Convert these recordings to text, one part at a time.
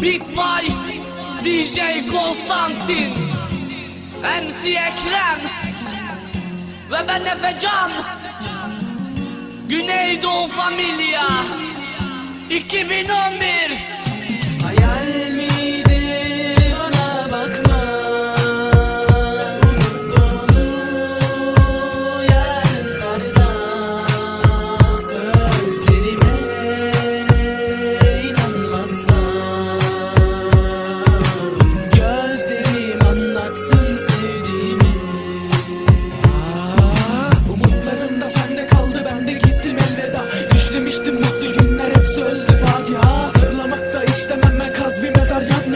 Beat by DJ Konstantin MC Ekrem Ve ben Efecan. Güneydoğu Familia 2011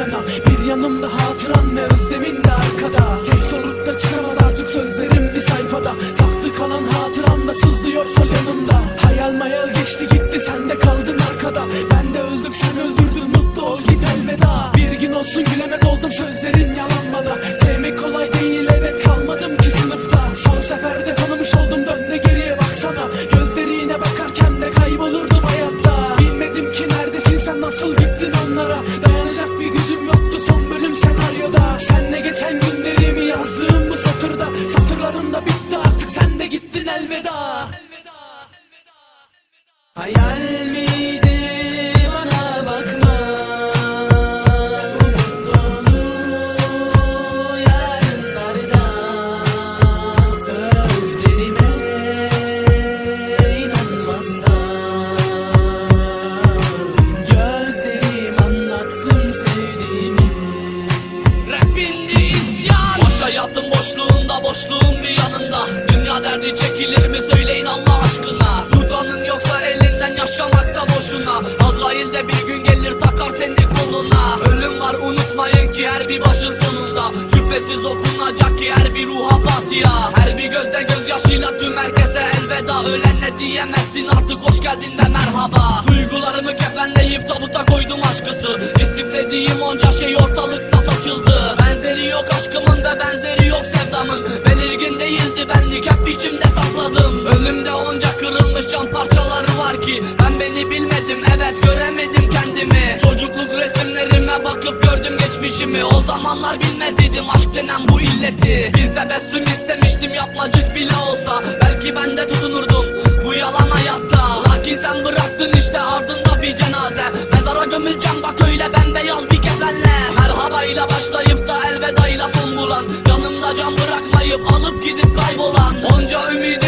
yana. Bir yanımda hatıran ve özlemin de arkada. Tek solukta çıkamaz artık sözlerim bir sayfada. Saklı kalan hatıram da sızlıyor sol yanımda. Hayal mayal geçti gitti sen de kaldın arkada. Ben de öldüm sen öldürdün mutlu ol git elveda. Bir gün olsun gülemez oldum sözlerin yalan bana Hayal miydi bana bakma? Unuttuğunu yarınlarda Sözlerime inanmazsan. Gözlerim anlatsın sevdiğimi. Rapindi isyan Boş hayatın boşluğunda boşluğun bir yanında. Dünya derdi çekilir mi? Söyleyin Allah aşkına boşuna Azrail de bir gün gelir takar seni koluna. Ölüm var unutmayın ki her bir başın sonunda. Şüphesiz okunacak ki her bir ruha fatiha. Her bir gözde gözyaşıyla tüm herkese elveda. Ölenle diyemezsin artık hoş geldin de merhaba. Duygularımı kefenleyip tabuta koydum aşkısı. İstiflediğim onca şey ortalıkta saçıldı. Benzeri yok aşkımın ve benzeri yok sevdamın. Belirgin değildi benlik hep içimde sakladım. Önümde onca kırılmış can parçaları var ki. Ben beni bilmedim evet göremedim kendimi. Çocukluk resimlerime bakıp gördüm geçmişimi. O zamanlar bilmez idim aşk denen bu illeti. Bir tebessüm istemiştim yapmacık bile olsa. Belki ben de tutunurdum bu yalan hayatta. Lakin sen bıraktın işte ardında bir cenaze. Mezara gömüleceğim bak öyle bembeyaz bir kefenle Merhabayla başlayıp da elvedayla son bulan. Yanımda can bırakmayıp alıp gidip kaybolan. Onca ümidin